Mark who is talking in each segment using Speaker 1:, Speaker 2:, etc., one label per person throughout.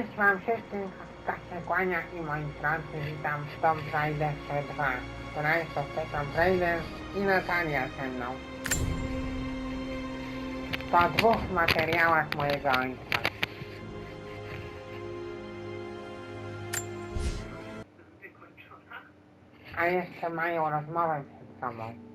Speaker 1: Cześć wam wszystkim, tak się kłania i moi drodzy, witam w Tomb Raider 2, która jest to Tomb Raider i Natalia ze mną. Po dwóch materiałach mojego ojca. A jeszcze mają rozmowę przed sobą.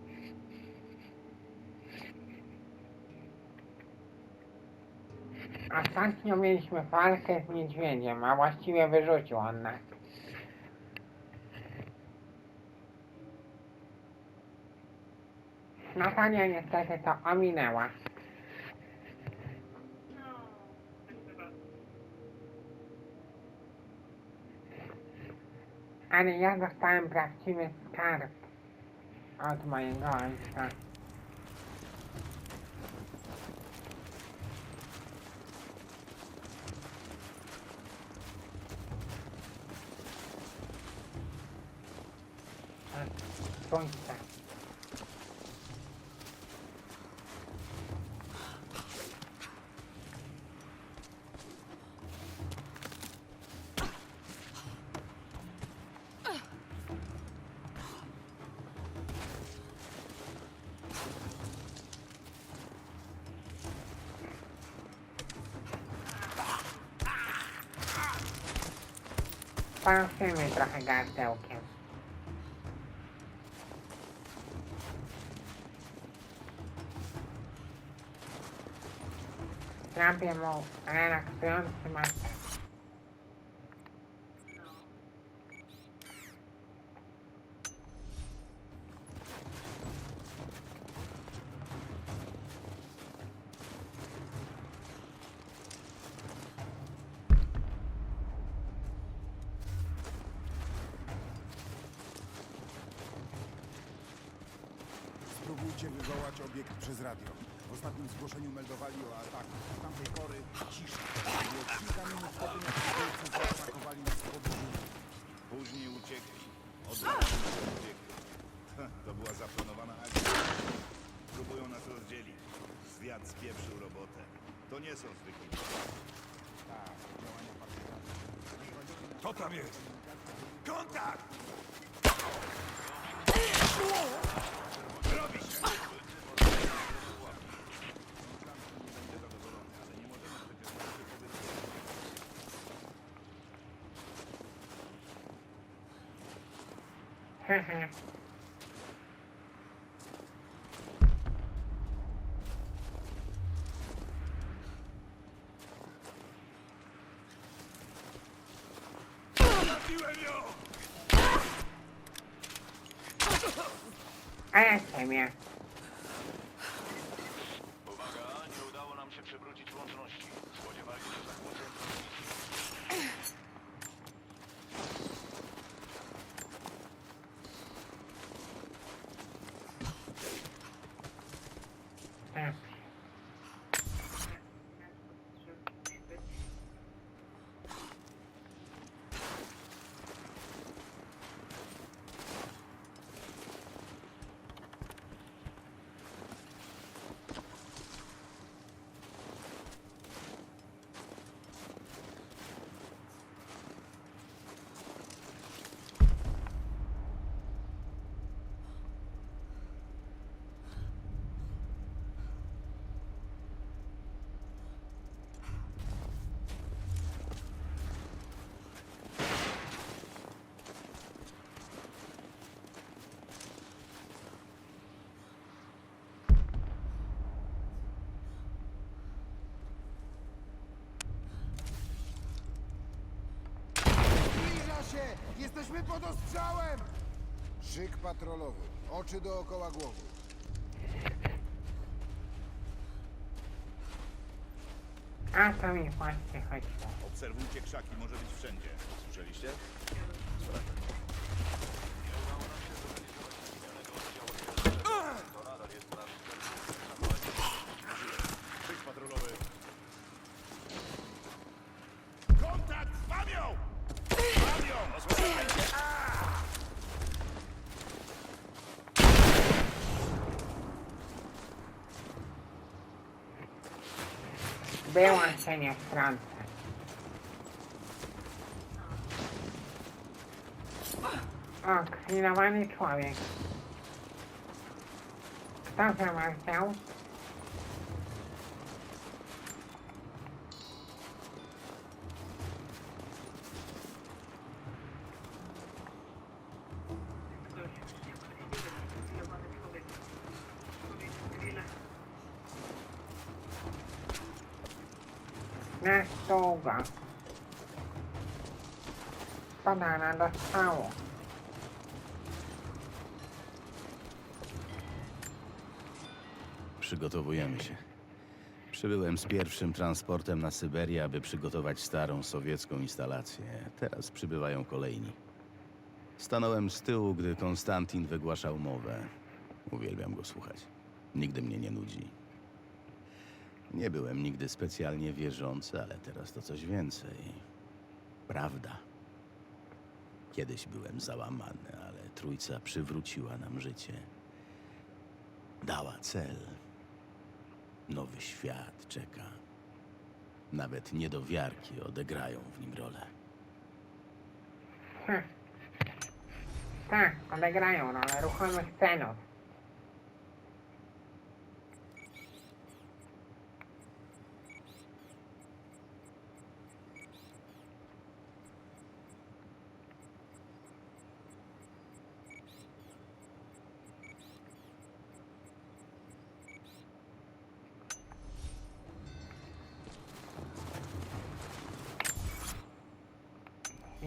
Speaker 1: Ostatnio mieliśmy walkę z niedźwiedziem, a właściwie wyrzucił on nas. Natalia niestety to ominęła. Ale ja dostałem prawdziwy skarb od mojego ojca.
Speaker 2: conta. Faça-me tragar até o
Speaker 3: น้นเปลี่ย
Speaker 1: นโม
Speaker 4: ออนนั้นนะเพื่อน
Speaker 1: มา
Speaker 2: Mm-hmm. Jesteśmy pod ostrzałem! Szyk patrolowy. Oczy dookoła głowy.
Speaker 1: A to mi właśnie chodziło.
Speaker 3: Obserwujcie krzaki, może być wszędzie. Słyszeliście?
Speaker 1: Wyłączenie wtrąca. O, krwinowany człowiek. Kto ze was chciał? Podana do stołu.
Speaker 5: Przygotowujemy się. Przybyłem z pierwszym transportem na Syberię, aby przygotować starą sowiecką instalację. Teraz przybywają kolejni. Stanąłem z tyłu, gdy Konstantin wygłaszał mowę. Uwielbiam go słuchać. Nigdy mnie nie nudzi. Nie byłem nigdy specjalnie wierzący, ale teraz to coś więcej. Prawda. Kiedyś byłem załamany, ale Trójca przywróciła nam życie. Dała cel. Nowy świat czeka. Nawet niedowiarki odegrają w nim rolę.
Speaker 1: Hm. Tak, odegrają rolę ruchomych cenów.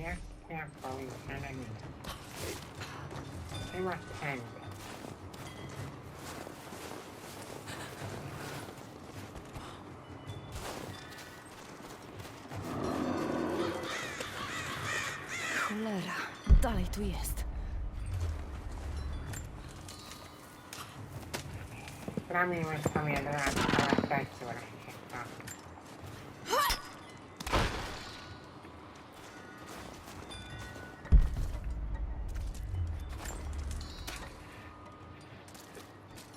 Speaker 1: Jak ja powinienem Chyba tędy.
Speaker 6: Cholera, dalej tu jest.
Speaker 1: Zrobimy sobie dodatkowe sesje wreszcie. O.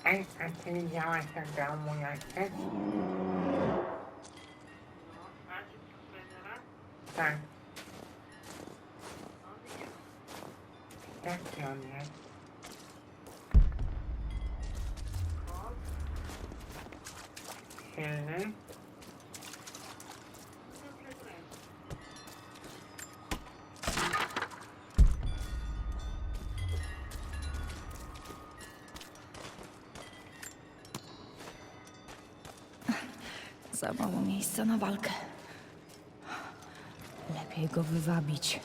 Speaker 1: Ej, a ty widziałaś jak grał mój ojciec? Tak. Jaki
Speaker 6: miejsca na walkę. Lepiej go wywabić.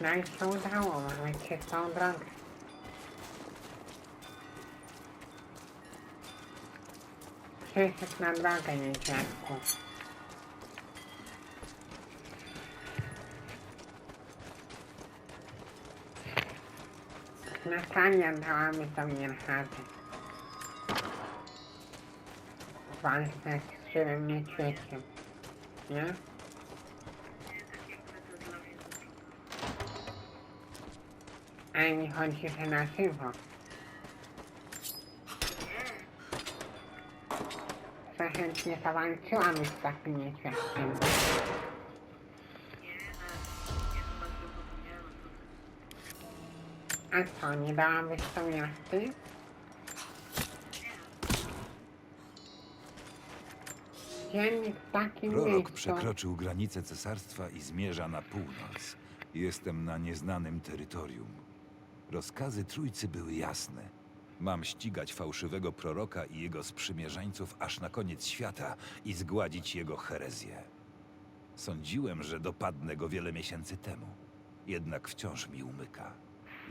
Speaker 1: No i się udało, mamy czystą drogę. Przyszedł na drogę, niedźwiadku. Natalia dała mi to Mirchaty. Walczę z żywym niedźwiedźkiem. Nie? Chodzi, że na żywo. Że chętnie zawalczyłam z takim niedźwiadkiem. A co, nie dałabyś to miasty? Dziennik w takim
Speaker 7: Prorok
Speaker 1: miejscu.
Speaker 7: przekroczył granicę cesarstwa i zmierza na północ. Jestem na nieznanym terytorium. Rozkazy trójcy były jasne. Mam ścigać fałszywego proroka i jego sprzymierzeńców aż na koniec świata i zgładzić jego herezję. Sądziłem, że dopadnę go wiele miesięcy temu. Jednak wciąż mi umyka.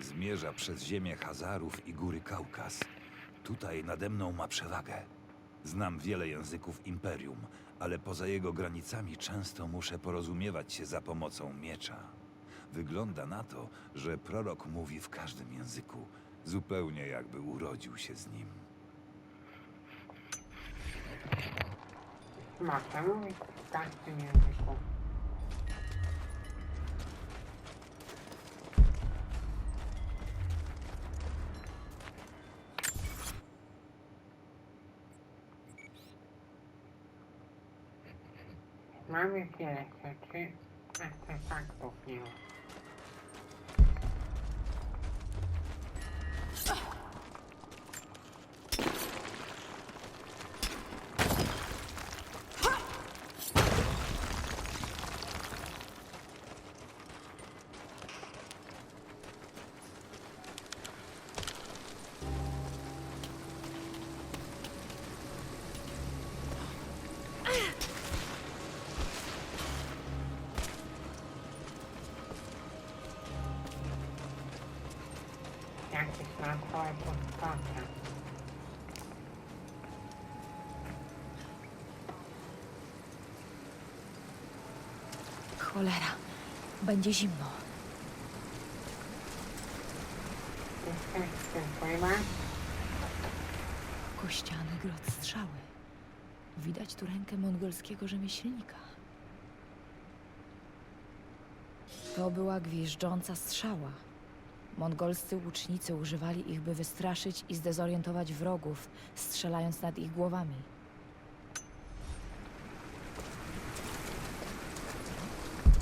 Speaker 7: Zmierza przez ziemię Hazarów i góry Kaukaz. Tutaj nade mną ma przewagę. Znam wiele języków imperium, ale poza jego granicami często muszę porozumiewać się za pomocą miecza. Wygląda na to, że prorok mówi w każdym języku, zupełnie jakby urodził się z nim.
Speaker 1: Można mówić w każdym języku. Mamy wiele rzeczy, artefaktów nie. Jakieś napoje pustosze.
Speaker 6: Cholera. Będzie zimno.
Speaker 1: Chcesz z tym pływać?
Speaker 6: Kościany grot strzały. Widać tu rękę mongolskiego rzemieślnika. To była gwiżdżąca strzała. Mongolscy łucznicy używali ich, by wystraszyć i zdezorientować wrogów, strzelając nad ich głowami.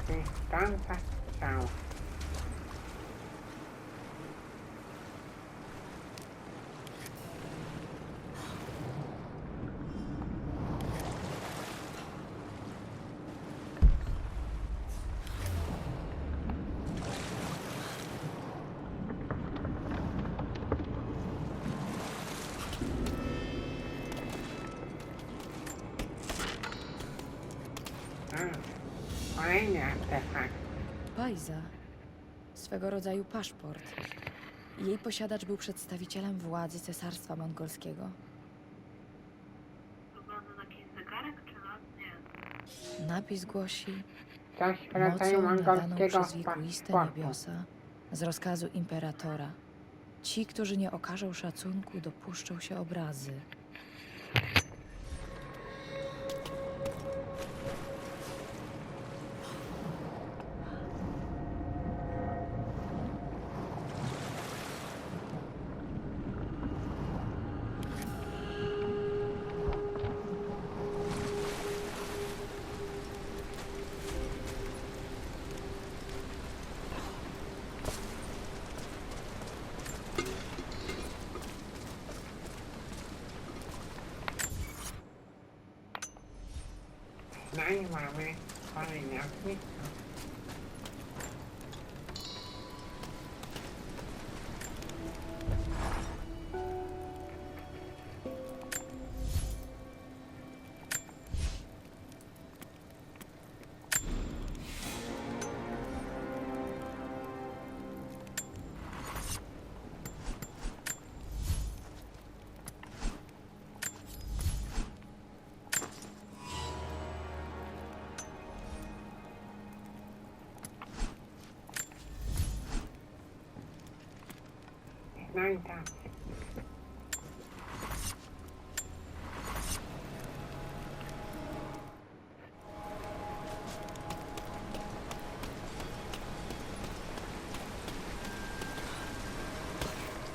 Speaker 1: Błyszcząca strzała. A, Kolejny artefakt.
Speaker 6: Pajza. Swego rodzaju paszport. Jej posiadacz był przedstawicielem władzy cesarstwa mongolskiego.
Speaker 8: Wygląda na jakiś zegarek czy? Nie.
Speaker 6: Napis głosi
Speaker 1: Coś w rodzaju
Speaker 6: mocą nadaną
Speaker 1: mongolskiego
Speaker 6: przez wiekuiste
Speaker 1: paszportu.
Speaker 6: niebiosa z rozkazu imperatora. Ci, którzy nie okażą szacunku, dopuszczą się obrazy.
Speaker 1: No i mamy kolejny artefakt. No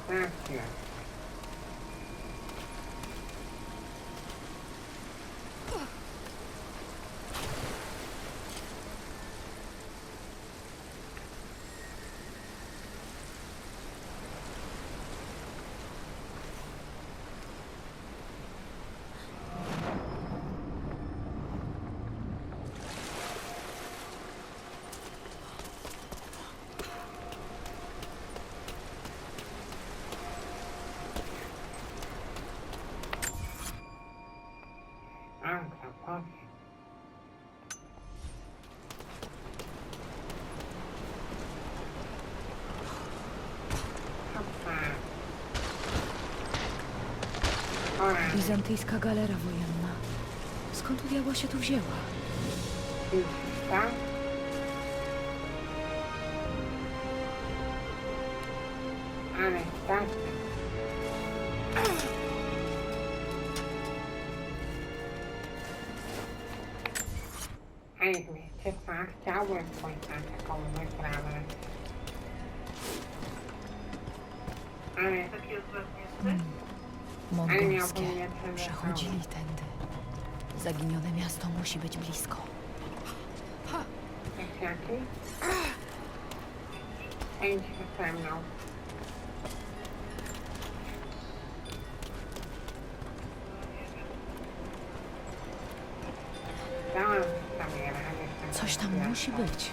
Speaker 1: Tak jest.
Speaker 6: Bizantyjska galera wojenna. Skąd u diabła się tu wzięła?
Speaker 1: To? Ale tak. Ej? Chciałbym pójść na taką wyprawę. Ale?
Speaker 6: Mongolskie. Przechodzili tędy. Zaginione miasto musi być blisko.
Speaker 1: jaki? Idź ze mną. Dałam sobie radę.
Speaker 6: Coś tam musi być.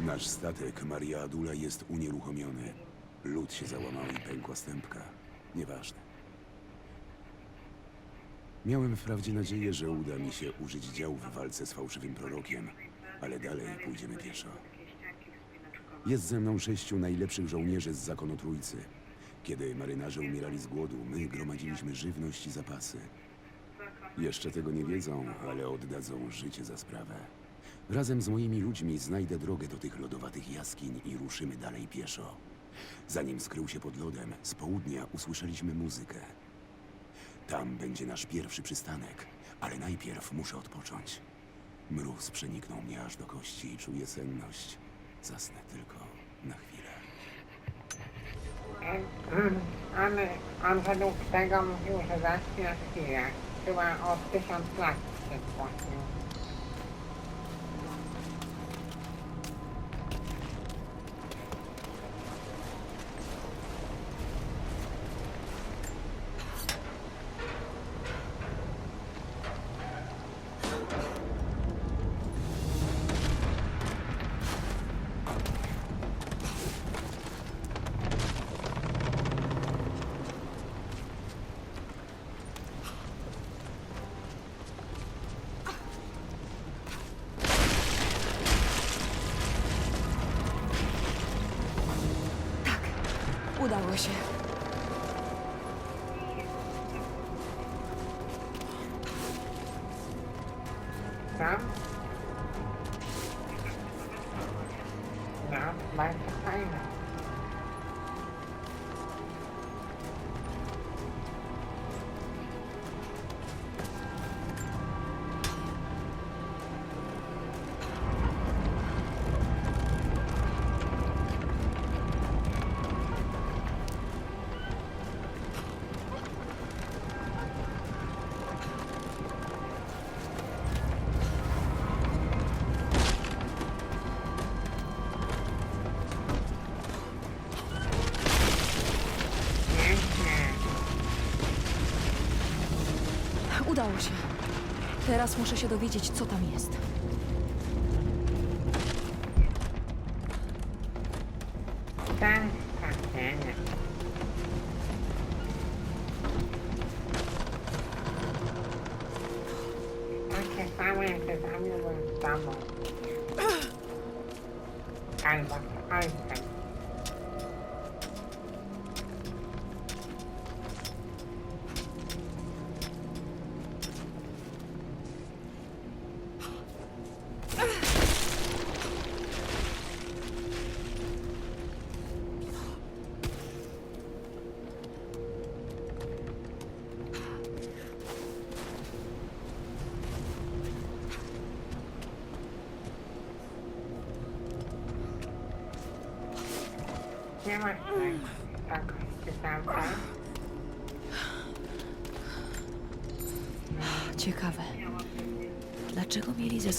Speaker 9: Nasz statek Maria Adula jest unieruchomiony. Lód się załamał i pękła stępka. Nieważne. Miałem wprawdzie nadzieję, że uda mi się użyć działu w walce z fałszywym prorokiem, ale dalej pójdziemy pieszo. Jest ze mną sześciu najlepszych żołnierzy z zakonu Trójcy. Kiedy marynarze umierali z głodu, my gromadziliśmy żywność i zapasy. Jeszcze tego nie wiedzą, ale oddadzą życie za sprawę. Razem z moimi ludźmi znajdę drogę do tych lodowatych jaskiń i ruszymy dalej pieszo. Zanim skrył się pod lodem, z południa usłyszeliśmy muzykę. Tam będzie nasz pierwszy przystanek, ale najpierw muszę odpocząć. Mróz przeniknął mnie aż do kości i czuję senność. Zasnę tylko na chwilę.
Speaker 1: On, on według tego mówił, że zacznie na chwilę. Chyba tysiąc lat się spłacił. Co? No,
Speaker 6: Udało się. Teraz muszę się dowiedzieć, co tam jest.
Speaker 1: Ten trafienie. Takie same jak się zamiłbym z tobą. Albo z ojcem.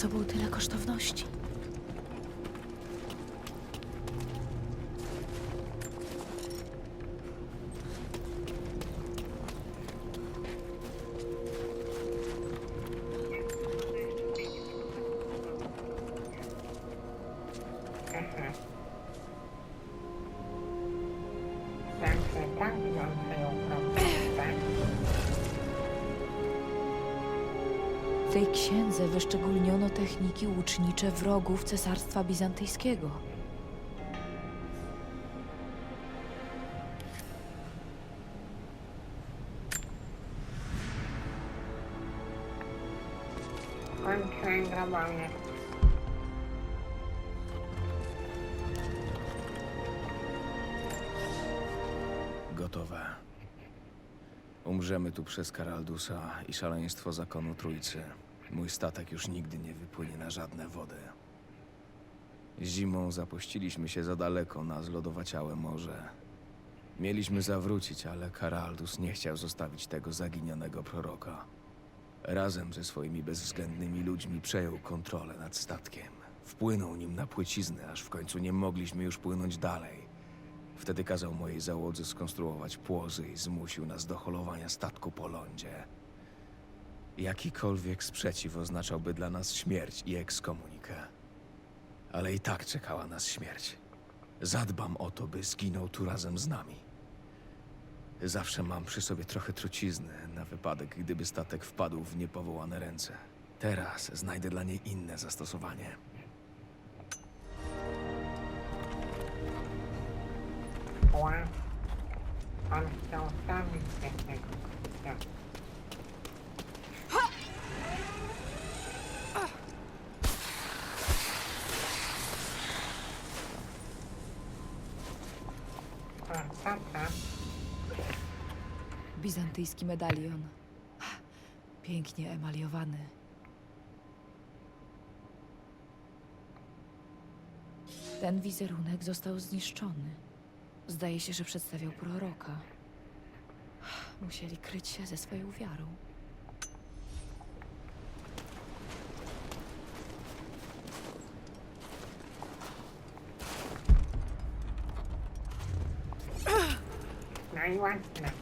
Speaker 6: Sobą tyle kosztowności? Wyszczególniono techniki łucznicze wrogów cesarstwa bizantyjskiego.
Speaker 10: Gotowe. Umrzemy tu przez Karaldusa i szaleństwo zakonu Trójcy. Mój statek już nigdy nie wypłynie na żadne wody. Zimą zapuściliśmy się za daleko na zlodowaciałe morze. Mieliśmy zawrócić, ale Karaldus nie chciał zostawić tego zaginionego proroka. Razem ze swoimi bezwzględnymi ludźmi przejął kontrolę nad statkiem. Wpłynął nim na płyciznę, aż w końcu nie mogliśmy już płynąć dalej. Wtedy kazał mojej załodze skonstruować płozy i zmusił nas do holowania statku po lądzie. Jakikolwiek sprzeciw oznaczałby dla nas śmierć i ekskomunikę. Ale i tak czekała nas śmierć. Zadbam o to, by zginął tu razem z nami. Zawsze mam przy sobie trochę trucizny na wypadek, gdyby statek wpadł w niepowołane ręce. Teraz znajdę dla niej inne zastosowanie.
Speaker 1: Ła. On chciał zabić się tego
Speaker 6: Bizantyjski medalion. Pięknie emaliowany. Ten wizerunek został zniszczony. Zdaje się, że przedstawiał proroka. Musieli kryć się ze swoją wiarą.
Speaker 1: No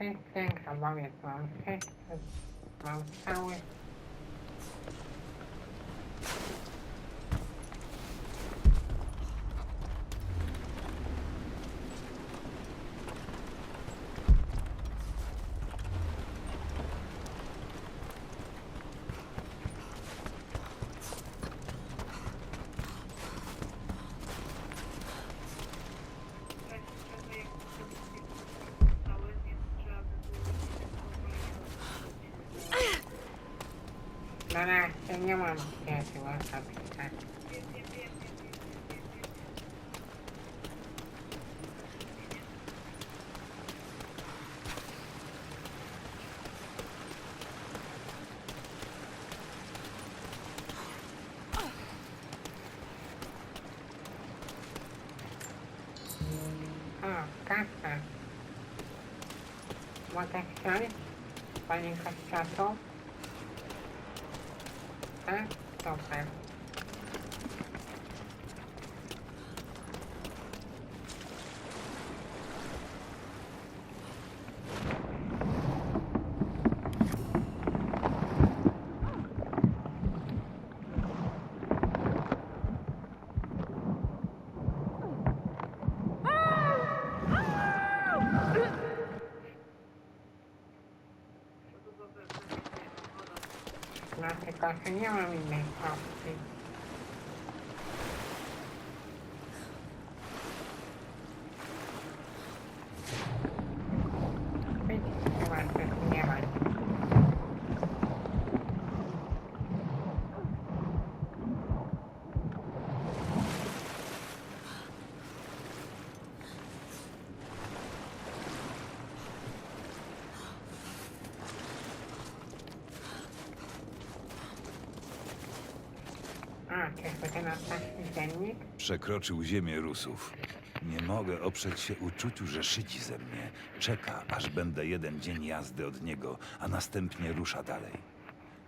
Speaker 1: thinking about it, but I'm thinking. Mam cały. Na razie nie mam przyjaciół osobistych. O, kasa. Mogę wsiąść? Panie Kościatu? Tak? Super. No tylko, że nie mam innej opcji. Widzisz, chyba też nie ma. A, dziennik?
Speaker 7: Przekroczył ziemię Rusów. Nie mogę oprzeć się uczuciu, że szyci ze mnie. Czeka, aż będę jeden dzień jazdy od niego, a następnie rusza dalej.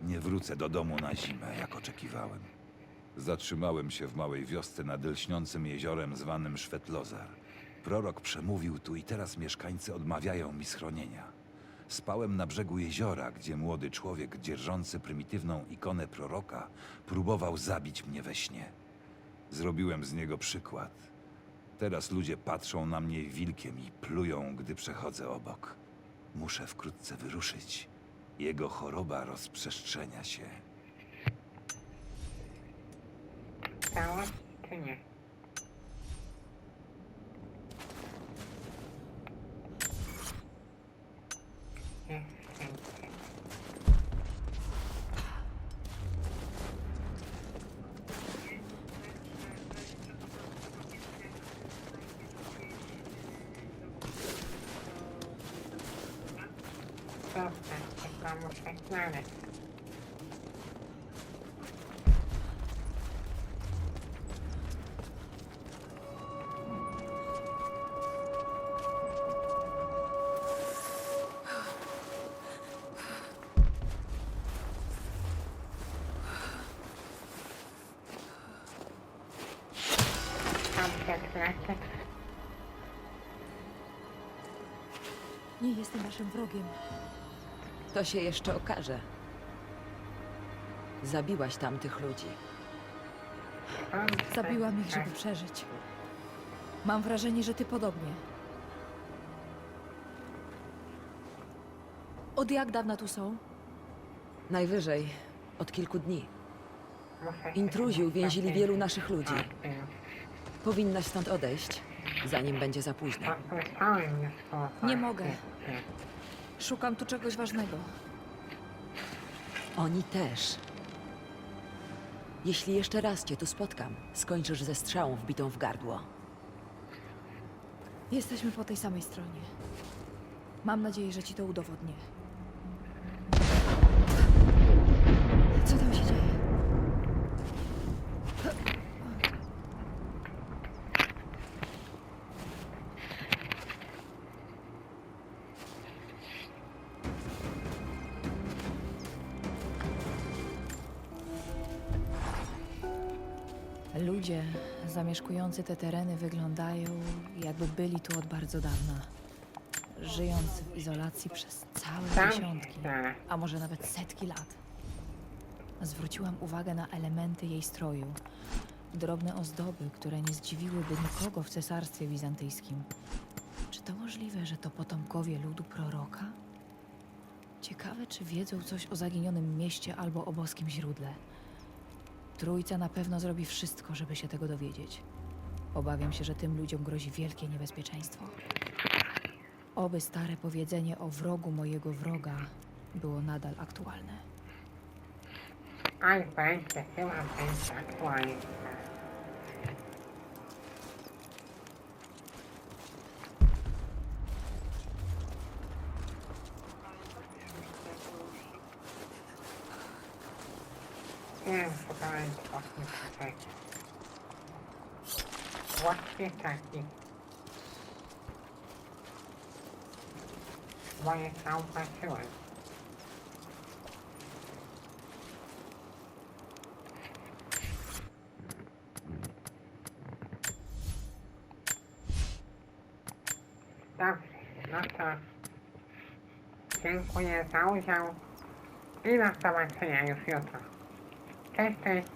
Speaker 7: Nie wrócę do domu na zimę, jak oczekiwałem. Zatrzymałem się w małej wiosce nad lśniącym jeziorem zwanym Szwetlozar. Prorok przemówił tu i teraz mieszkańcy odmawiają mi schronienia. Spałem na brzegu jeziora, gdzie młody człowiek dzierżący prymitywną ikonę proroka próbował zabić mnie we śnie. Zrobiłem z niego przykład. Teraz ludzie patrzą na mnie wilkiem i plują, gdy przechodzę obok. Muszę wkrótce wyruszyć. Jego choroba rozprzestrzenia się.
Speaker 1: Całość czy nie? Jeszcze nie. Dobra, tylko muszę
Speaker 6: Waszym wrogiem.
Speaker 11: To się jeszcze okaże. Zabiłaś tamtych ludzi.
Speaker 6: Zabiłam ich, żeby przeżyć. Mam wrażenie, że ty podobnie. Od jak dawna tu są?
Speaker 11: Najwyżej od kilku dni. Intruzi uwięzili wielu naszych ludzi. Powinnaś stąd odejść, zanim będzie za późno.
Speaker 1: Już słowa.
Speaker 6: Nie mogę. Szukam tu czegoś ważnego.
Speaker 11: Oni też. Jeśli jeszcze raz cię tu spotkam, skończysz ze strzałą wbitą w gardło.
Speaker 6: Jesteśmy po tej samej stronie. Mam nadzieję, że ci to udowodnię. Co tam się dzieje? Ludzie zamieszkujący te tereny wyglądają, jakby byli tu od bardzo dawna. Żyjąc w izolacji przez całe
Speaker 1: Tam
Speaker 6: dziesiątki,
Speaker 1: zaraz.
Speaker 6: a może nawet setki lat. Zwróciłam uwagę na elementy jej stroju. Drobne ozdoby, które nie zdziwiłyby nikogo w cesarstwie bizantyjskim. Czy to możliwe, że to potomkowie ludu proroka? Ciekawe, czy wiedzą coś o zaginionym mieście albo o boskim źródle. Trójca na pewno zrobi wszystko, żeby się tego dowiedzieć. Obawiam się, że tym ludziom grozi wielkie niebezpieczeństwo. Oby stare powiedzenie o wrogu mojego wroga było nadal aktualne.
Speaker 1: Oj, będzie, chyba będzie aktualnie. Nie, szukałem właśnie tutaj. Właśnie taki. Moje zauważyłem. Dobrze, no to dziękuję za udział i do zobaczenia już jutro. Okay.